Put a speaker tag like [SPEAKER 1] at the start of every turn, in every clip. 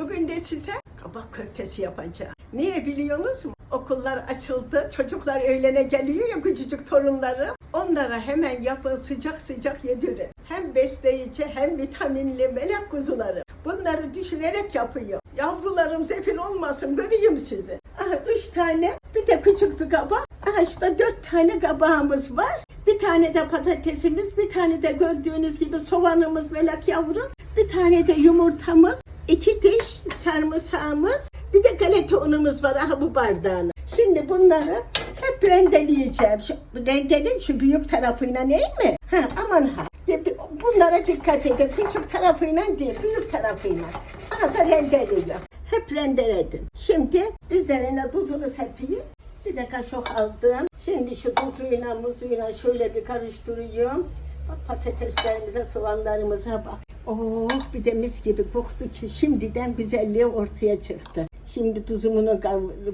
[SPEAKER 1] Bugün de size kabak köftesi yapacağım. Niye biliyorsunuz mu? Okullar açıldı, çocuklar öğlene geliyor ya küçücük torunları. Onlara hemen yapın sıcak sıcak yedirin. Hem besleyici hem vitaminli melek kuzuları. Bunları düşünerek yapıyor. Yavrularım zefil olmasın göreyim sizi. Aha, üç tane bir de küçük bir kabak. Aha işte dört tane kabağımız var. Bir tane de patatesimiz, bir tane de gördüğünüz gibi soğanımız melek yavrum. Bir tane de yumurtamız, iki diş sarımsağımız, bir de galeta unumuz var aha bu bardağın. Şimdi bunları hep rendeleyeceğim. Şu, rendelin şu büyük tarafıyla değil mi? Ha, aman ha. Bunlara dikkat edin. Küçük tarafıyla değil, büyük tarafıyla. Aha da rendeliyor. Hep rendeledim. Şimdi üzerine tuzunu sepeyim. Bir de kaşık aldım. Şimdi şu tuzuyla muzuyla şöyle bir karıştırıyorum. Bak patateslerimize, soğanlarımıza bak. Oh bir de mis gibi koktu ki şimdiden güzelliği ortaya çıktı. Şimdi tuzumunu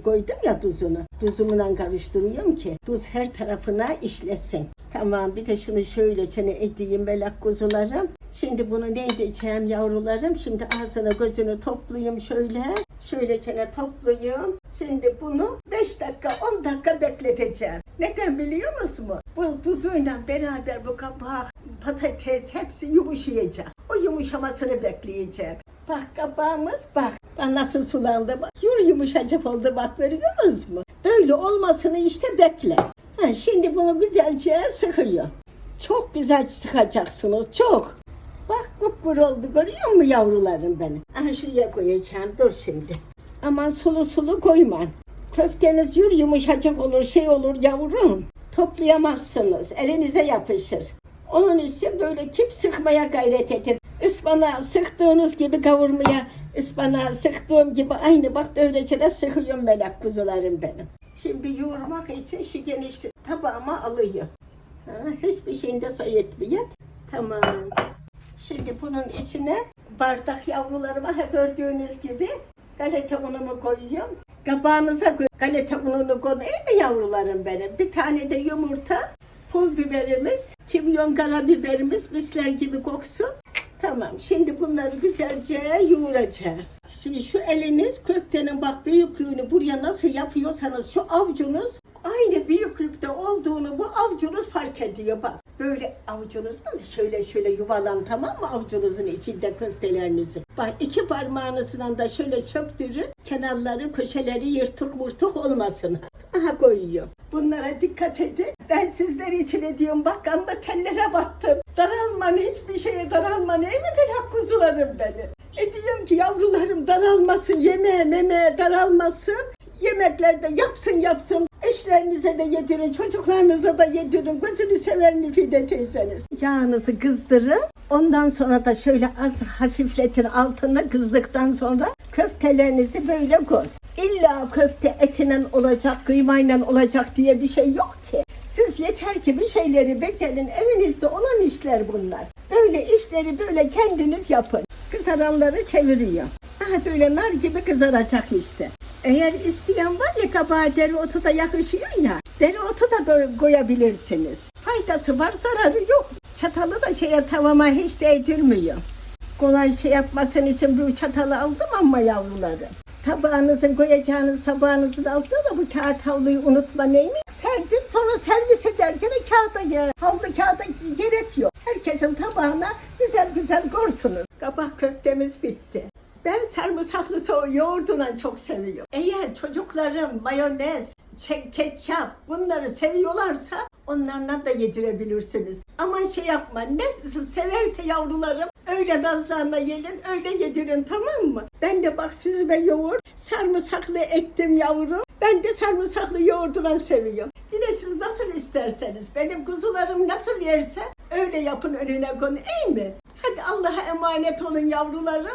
[SPEAKER 1] koydum ya tuzunu. Tuzumla karıştırıyorum ki tuz her tarafına işlesin. Tamam bir de şunu şöyle çene edeyim belak kuzularım. Şimdi bunu ne edeceğim yavrularım? Şimdi ağzını gözünü toplayayım şöyle. Şöyle çene toplayayım. Şimdi bunu 5 dakika 10 dakika bekleteceğim. Neden biliyor musun? Bu tuzuyla beraber bu kabak, patates hepsi yumuşayacak. Yumuşamasını bekleyeceğim. Bak kabağımız bak. Bak nasıl sulandı bak. Yur yumuşacık oldu bak görüyorsunuz mu? Böyle olmasını işte bekle. Ha, şimdi bunu güzelce sıkıyor. Çok güzel sıkacaksınız çok. Bak kupkuru oldu görüyor musun yavrularım benim? Aha şuraya koyacağım dur şimdi. Aman sulu sulu koyman. Köfteniz yur yumuşacık olur şey olur yavrum. Toplayamazsınız elinize yapışır. Onun için böyle kip sıkmaya gayret edin. Ispanağı sıktığınız gibi kavurmaya, ıspanağı sıktığım gibi aynı bak böylece de sıkıyorum melek kuzularım benim. Şimdi yoğurmak için şu geniş tabağıma alıyor. Ha, hiçbir şeyinde sayı etmeyip. Tamam. Şimdi bunun içine bardak yavrularıma ha gördüğünüz gibi galeta unumu koyuyorum. Kabağınıza. Galeta ununu iyi mi yavrularım benim? Bir tane de yumurta, pul biberimiz, kimyon karabiberimiz misler gibi koksun. Tamam. Şimdi bunları güzelce yoğuracağım. Şimdi şu eliniz köftenin bak büyüklüğünü buraya nasıl yapıyorsanız şu avucunuz aynı büyüklükte olduğunu bu avucunuz fark ediyor bak. Böyle avucunuzla da şöyle şöyle yuvalan tamam mı avucunuzun içinde köftelerinizi. Bak iki parmağınızla da şöyle çöktürün. Kenarları köşeleri yırtık murtuk olmasın. Aha koyuyor. Bunlara dikkat edin. Ben sizler için ediyorum. Bak anda tellere battım. Daralman hiçbir şeye daralman. Ey mi belak kuzularım benim. E diyorum ki yavrularım daralmasın. Yemeğe memeğe daralmasın. Yemeklerde yapsın yapsın. Eşlerinize de yedirin, çocuklarınıza da yedirin. Gözünü sever Müfide teyzeniz. Yağınızı kızdırın. Ondan sonra da şöyle az hafifletin altında kızdıktan sonra köftelerinizi böyle koy. İlla köfte etinen olacak, kıymayla olacak diye bir şey yok ki. Siz yeter ki bir şeyleri becerin. Evinizde olan işler bunlar. Böyle işleri böyle kendiniz yapın. Kızaranları çeviriyor. Aha böyle nar gibi kızaracak işte. Eğer isteyen var ya kabağa dereotu da yakışıyor ya. Dereotu da koyabilirsiniz. Faydası var zararı yok. Çatalı da şeye tavama hiç değdirmiyor. Kolay şey yapmasın için bu çatalı aldım ama yavruları. Tabağınızın koyacağınız tabağınızın altına da bu kağıt havluyu unutma neymiş? Serdim sonra servis ederken de kağıda ya, havlu kağıda gerek yok. Herkesin tabağına güzel güzel korsunuz. Kabak köftemiz bitti. Ben sarımsaklı yoğurduna çok seviyorum. Eğer çocuklarım mayonez, ketçap bunları seviyorlarsa onlarla da yedirebilirsiniz. Ama şey yapma ne severse yavrularım öyle nazlarına gelin öyle yedirin tamam mı? Ben de bak süzme yoğurt sarımsaklı ettim yavrum. Ben de sarımsaklı yoğurduna seviyorum. Yine siz nasıl isterseniz benim kuzularım nasıl yerse öyle yapın önüne koyun iyi mi? Hadi Allah'a emanet olun yavrularım.